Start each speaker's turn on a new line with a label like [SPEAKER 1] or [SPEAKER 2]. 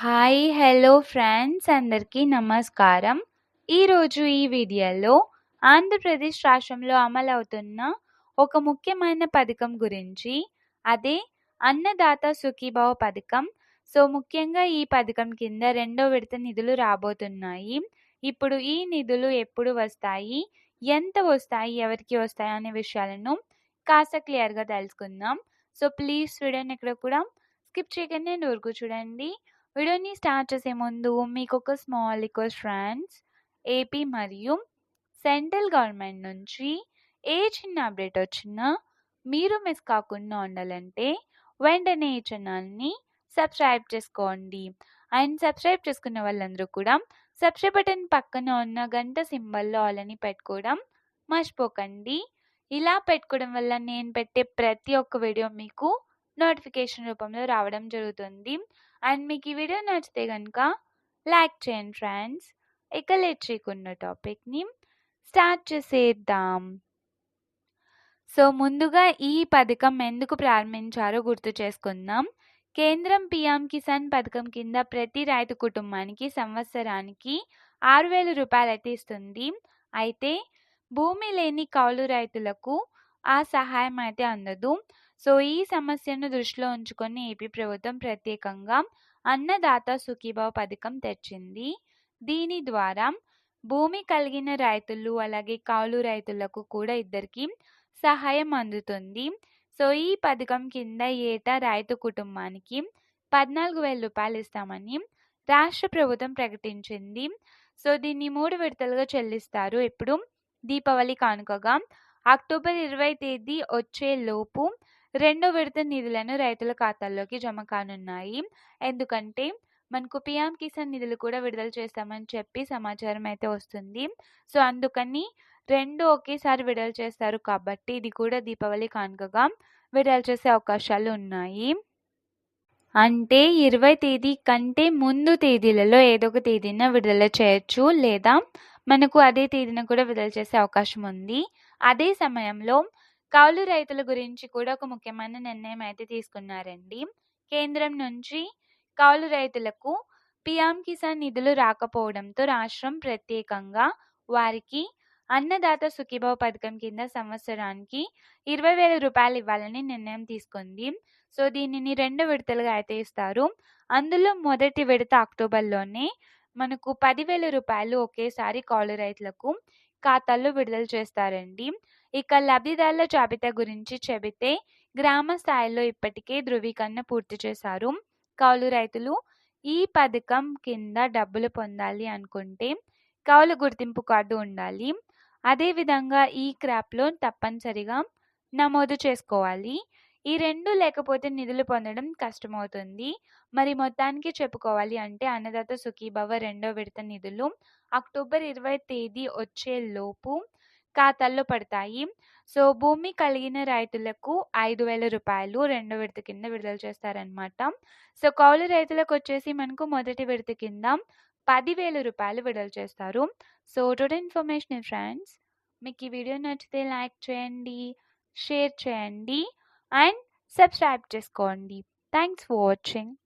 [SPEAKER 1] Hi hello friends అందరికీ నమస్కారం. ఈరోజు ఈ వీడియోలో ఆంధ్రప్రదేశ్ రాష్ట్రంలో అమలవుతున్న ఒక ముఖ్యమైన పథకం గురించి అదే అన్నదాత సుఖీభావ పథకం. సో ముఖ్యంగా ఈ పథకం కింద రెండో విడత నిధులు రాబోతున్నాయి. ఇప్పుడు ఈ నిధులు ఎప్పుడు వస్తాయి? ఎంత వస్తాయి? ఎవరికి వస్తాయి? అనే విషయాలను కాస్త క్లియర్గా తెలుసుకుందాం. సో ప్లీజ్ స్టూడెంట్ ఇక్కడ కూడా స్కిప్ చేయకుండా నూరుకు చూడండి. వీడియోని స్టార్ట్ చేసే ముందు మీకు ఒక స్మాల్ రిక్వెస్ట్ ఫ్రెండ్స్. ఏపీ మరియు సెంట్రల్ గవర్నమెంట్ నుంచి ఏ చిన్న అప్డేట్ వచ్చినా మీరు మిస్ కాకుండా ఉండాలంటే వెంటనే ఈ ఛానల్ని సబ్స్క్రైబ్ చేసుకోండి. అండ్ సబ్స్క్రైబ్ చేసుకున్న వాళ్ళందరూ కూడా సబ్స్క్రైబ్ బటన్ పక్కన ఉన్న గంట సింబల్లో ఆలని పెట్టుకోవడం మర్చిపోకండి. ఇలా పెట్టుకోవడం వల్ల నేను పెట్టే ప్రతి ఒక్క వీడియో మీకు నోటిఫికేషన్ రూపంలో రావడం జరుగుతుంది. అండ్ మీకు ఈ వీడియో నచ్చితే కనుక లైక్ చేయండి ఫ్రెండ్స్. ఇక లేట్ టాపిక్ని స్టార్ట్ చేసేద్దాం. సో ముందుగా ఈ పథకం ఎందుకు ప్రారంభించారో గుర్తు చేసుకుందాం. కేంద్రం పిఎం కిసాన్ పథకం కింద ప్రతి రైతు కుటుంబానికి సంవత్సరానికి ఆరు వేల రూపాయలు అయితే ఇస్తుంది. అయితే భూమి లేని కౌలు రైతులకు ఆ సహాయం అయితే అందదు. సో ఈ సమస్యను దృష్టిలో ఉంచుకొని ఏపీ ప్రభుత్వం ప్రత్యేకంగా అన్నదాత సుఖీభావ పథకం తెచ్చింది దీని ద్వారా భూమి కలిగిన రైతులు అలాగే కౌలు రైతులకు కూడా ఇద్దరికి సహాయం అందుతుంది. సో ఈ పథకం కింద ఏటా రైతు కుటుంబానికి పద్నాలుగు వేల రూపాయలు ఇస్తామని రాష్ట్ర ప్రభుత్వం ప్రకటించింది. సో దీన్ని మూడు విడతలుగా చెల్లిస్తారు. ఇప్పుడు దీపావళి కానుకగా అక్టోబర్ ఇరవై తేదీ వచ్చే లోపు రెండో విడత నిధులను రైతుల ఖాతాల్లోకి జమ కానున్నాయి. ఎందుకంటే మనకు పిఎం కిసాన్ నిధులు కూడా విడుదల చేస్తామని చెప్పి సమాచారం అయితే వస్తుంది. సో అందుకని రెండు ఒకేసారి విడుదల చేస్తారు కాబట్టి ఇది కూడా దీపావళి కానుకగా విడుదల చేసే అవకాశాలు ఉన్నాయి. అంటే ఇరవై తేదీ కంటే ముందు తేదీలలో ఏదో ఒక తేదీన విడుదల చేయొచ్చు లేదా మనకు అదే తేదీన కూడా విడుదల చేసే అవకాశం ఉంది. అదే సమయంలో కౌలు రైతుల గురించి కూడా ఒక ముఖ్యమైన నిర్ణయం అయితే తీసుకున్నారండి. కేంద్రం నుంచి కౌలు రైతులకు పిఎం కిసాన్ నిధులు రాకపోవడంతో రాష్ట్రం ప్రత్యేకంగా వారికి అన్నదాత సుఖీభావ పథకం కింద సంవత్సరానికి ఇరవై వేల రూపాయలు ఇవ్వాలని నిర్ణయం తీసుకుంది. సో దీనిని రెండు విడతలుగా అయితే ఇస్తారు. అందులో మొదటి విడత అక్టోబర్లోనే మనకు పదివేల రూపాయలు ఒకేసారి కౌలు రైతులకు ఖాతాల్లో విడుదల చేస్తారండి. ఇక లబ్ధిదారుల జాబితా గురించి చెబితే గ్రామ స్థాయిలో ఇప్పటికే ధృవీకరణ పూర్తి చేశారు. కౌలు రైతులు ఈ పథకం కింద డబ్బులు పొందాలి అనుకుంటే కౌలు గుర్తింపు కార్డు ఉండాలి. అదేవిధంగా ఈ క్రాప్లో తప్పనిసరిగా నమోదు చేసుకోవాలి. ఈ రెండు లేకపోతే నిధులు పొందడం కష్టమవుతుంది. మరి మొత్తానికి చెప్పుకోవాలి అంటే అన్నదాత సుఖీభవ రెండో విడత నిధులు అక్టోబర్ ఇరవై తేదీ వచ్చే లోపు ఖాతాల్లో పడతాయి. సో భూమి కలిగిన రైతులకు ఐదు వేల రూపాయలు రెండో విడత కింద విడుదల చేస్తారనమాట సో కౌలు రైతులకు వచ్చేసి మనకు మొదటి విడత కింద పదివేల రూపాయలు విడుదల చేస్తారు. సో టోటల్ ఇన్ఫర్మేషన్ ఫ్రెండ్స్ మీకు ఈ వీడియో నచ్చితే లైక్ చేయండి షేర్ చేయండి. అండ్ సబ్స్క్రైబ్ చేసుకోండి థ్యాంక్స్ ఫర్ వాచింగ్